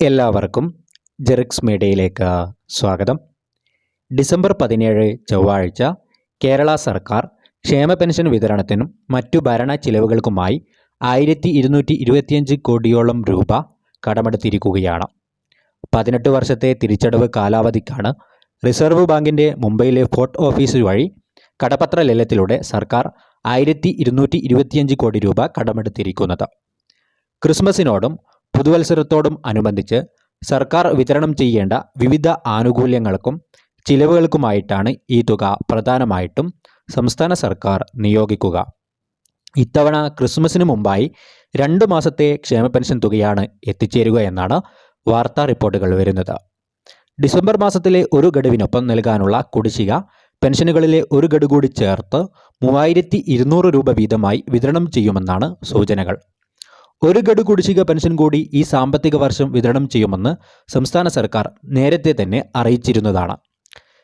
എല്ലാവർക്കും ജെറിക്സ് മീഡിയയിലേക്ക് സ്വാഗതം. ഡിസംബർ പതിനേഴ് ചൊവ്വാഴ്ച കേരള സർക്കാർ ക്ഷേമ പെൻഷൻ വിതരണത്തിനും മറ്റു ഭരണ ചിലവുകൾക്കുമായി ആയിരത്തി ഇരുന്നൂറ്റി ഇരുപത്തിയഞ്ച് കോടിയോളം രൂപ കടമെടുത്തിരിക്കുകയാണ്. പതിനെട്ട് വർഷത്തെ തിരിച്ചടവ് കാലാവധിക്കാണ് റിസർവ് ബാങ്കിന്റെ മുംബൈയിലെ ഫോർട്ട് ഓഫീസ് വഴി കടപത്ര ലേലത്തിലൂടെ സർക്കാർ ആയിരത്തി ഇരുന്നൂറ്റി ഇരുപത്തിയഞ്ച് കോടി രൂപ കടമെടുത്തിരിക്കുന്നത്. ക്രിസ്മസിനോടും പുതുവത്സരത്തോടും അനുബന്ധിച്ച് സർക്കാർ വിതരണം ചെയ്യേണ്ട വിവിധ ആനുകൂല്യങ്ങൾക്കും ചിലവുകൾക്കുമായിട്ടാണ് ഈ തുക പ്രധാനമായിട്ടും സംസ്ഥാന സർക്കാർ നിയോഗിക്കുക. ഇത്തവണ ക്രിസ്മസിന് മുമ്പായി രണ്ട് മാസത്തെ ക്ഷേമ പെൻഷൻ തുകയാണ് എത്തിച്ചേരുക എന്നാണ് വാർത്താ റിപ്പോർട്ടുകൾ വരുന്നത്. ഡിസംബർ മാസത്തിലെ ഒരു ഗഡുവിനൊപ്പം നൽകാനുള്ള കുടിശ്ശിക പെൻഷനുകളിലെ ഒരു ഗഡു കൂടി ചേർത്ത് മൂവായിരത്തി രൂപ വീതമായി വിതരണം ചെയ്യുമെന്നാണ് സൂചനകൾ. ഒരു ഗഡു കുടിശ്ശിക പെൻഷൻ കൂടി ഈ സാമ്പത്തിക വർഷം വിതരണം ചെയ്യുമെന്ന് സംസ്ഥാന സർക്കാർ നേരത്തെ തന്നെ അറിയിച്ചിരുന്നതാണ്.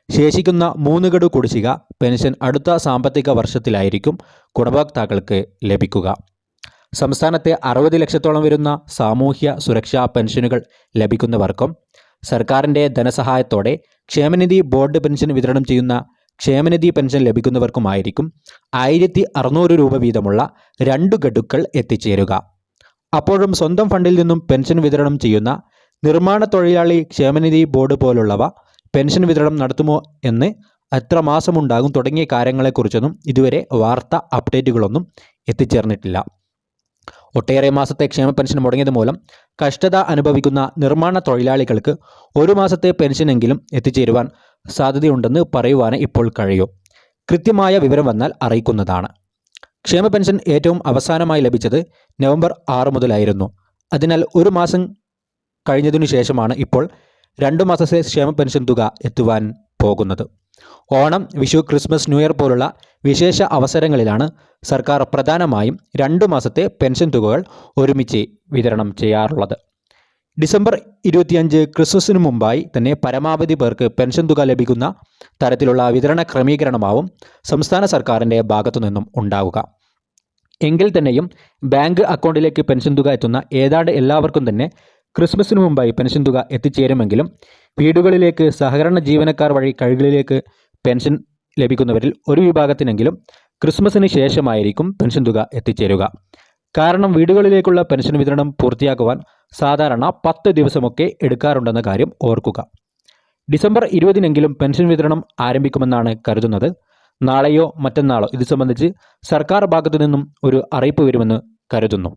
ശേഷിക്കുന്ന മൂന്ന് ഗഡു കുടിശ്ശിക പെൻഷൻ അടുത്ത സാമ്പത്തിക വർഷത്തിലായിരിക്കും ഗുണഭോക്താക്കൾക്ക് ലഭിക്കുക. സംസ്ഥാനത്തെ അറുപത് ലക്ഷത്തോളം വരുന്ന സാമൂഹ്യ സുരക്ഷാ പെൻഷനുകൾ ലഭിക്കുന്നവർക്കും സർക്കാരിന്റെ ധനസഹായത്തോടെ ക്ഷേമനിധി ബോർഡ് പെൻഷൻ വിതരണം ചെയ്യുന്ന ക്ഷേമനിധി പെൻഷൻ ലഭിക്കുന്നവർക്കുമായിരിക്കും ആയിരത്തി അറുന്നൂറ് രൂപ വീതമുള്ള രണ്ട് ഗഡുക്കൾ എത്തിച്ചേരുക. അപ്പോഴും സ്വന്തം ഫണ്ടിൽ നിന്നും പെൻഷൻ വിതരണം ചെയ്യുന്ന നിർമ്മാണ തൊഴിലാളി ക്ഷേമനിധി ബോർഡ് പോലുള്ളവ പെൻഷൻ വിതരണം നടത്തുമോ എന്ന് എത്ര മാസമുണ്ടാകും തുടങ്ങിയ കാര്യങ്ങളെക്കുറിച്ചൊന്നും ഇതുവരെ വാർത്ത അപ്ഡേറ്റുകളൊന്നും എത്തിച്ചേർന്നിട്ടില്ല. ഒട്ടേറെ മാസത്തെ ക്ഷേമ പെൻഷൻ മുടങ്ങിയത് മൂലം കഷ്ടത അനുഭവിക്കുന്ന നിർമ്മാണ തൊഴിലാളികൾക്ക് ഒരു മാസത്തെ പെൻഷനെങ്കിലും എത്തിച്ചേരുവാൻ സാധ്യതയുണ്ടെന്ന് പറയുവാൻ ഇപ്പോൾ കഴിയൂ. കൃത്യമായ വിവരം വന്നാൽ അറിയിക്കുന്നതാണ്. ക്ഷേമ പെൻഷൻ ഏറ്റവും അവസാനമായി ലഭിച്ചത് നവംബർ ആറ് മുതലായിരുന്നു. അതിനാൽ ഒരു മാസം കഴിഞ്ഞതിനു ശേഷമാണ് ഇപ്പോൾ രണ്ടു മാസത്തെ ക്ഷേമ പെൻഷൻ തുക എത്തുവാൻ പോകുന്നത്. Onam Vishu Christmas new year പോലുള്ള വിശേഷ അവസരങ്ങളിലാണ് സർക്കാർ പ്രധാനമായും രണ്ടു മാസത്തെ പെൻഷൻ തുകകൾ ഒരുമിച്ച് വിതരണം ചെയ്യാറുള്ളത്. ഡിസംബർ ഇരുപത്തിയഞ്ച് ക്രിസ്മസിന് മുമ്പായി തന്നെ പരമാവധി പേർക്ക് പെൻഷൻ തുക ലഭിക്കുന്ന തരത്തിലുള്ള വിതരണ ക്രമീകരണമാവും സംസ്ഥാന സർക്കാരിന്റെ ഭാഗത്തു നിന്നും ഉണ്ടാവുക. എങ്കിൽ തന്നെയും ബാങ്ക് അക്കൗണ്ടിലേക്ക് പെൻഷൻ തുക എത്തുന്ന ഏതാണ്ട് എല്ലാവർക്കും തന്നെ ക്രിസ്മസിന് മുമ്പായി പെൻഷൻ തുക എത്തിച്ചേരുമെങ്കിലും വീടുകളിലേക്ക് സഹകരണ ജീവനക്കാർ വഴി കഴികളിലേക്ക് പെൻഷൻ ലഭിക്കുന്നവരിൽ ഒരു വിഭാഗത്തിനെങ്കിലും ക്രിസ്മസിന് ശേഷമായിരിക്കും പെൻഷൻ തുക എത്തിച്ചേരുക. കാരണം വീടുകളിലേക്കുള്ള പെൻഷൻ വിതരണം പൂർത്തിയാക്കുവാൻ സാധാരണ പത്ത് ദിവസമൊക്കെ എടുക്കാറുണ്ടെന്ന കാര്യം ഓർക്കുക. ഡിസംബർ ഇരുപതിനെങ്കിലും പെൻഷൻ വിതരണം ആരംഭിക്കുമെന്നാണ് കരുതുന്നത്. നാളെയോ മറ്റന്നാളോ ഇത് സംബന്ധിച്ച് സർക്കാർ ഭാഗത്തു നിന്നും ഒരു അറിയിപ്പ് വരുമെന്ന് കരുതുന്നു.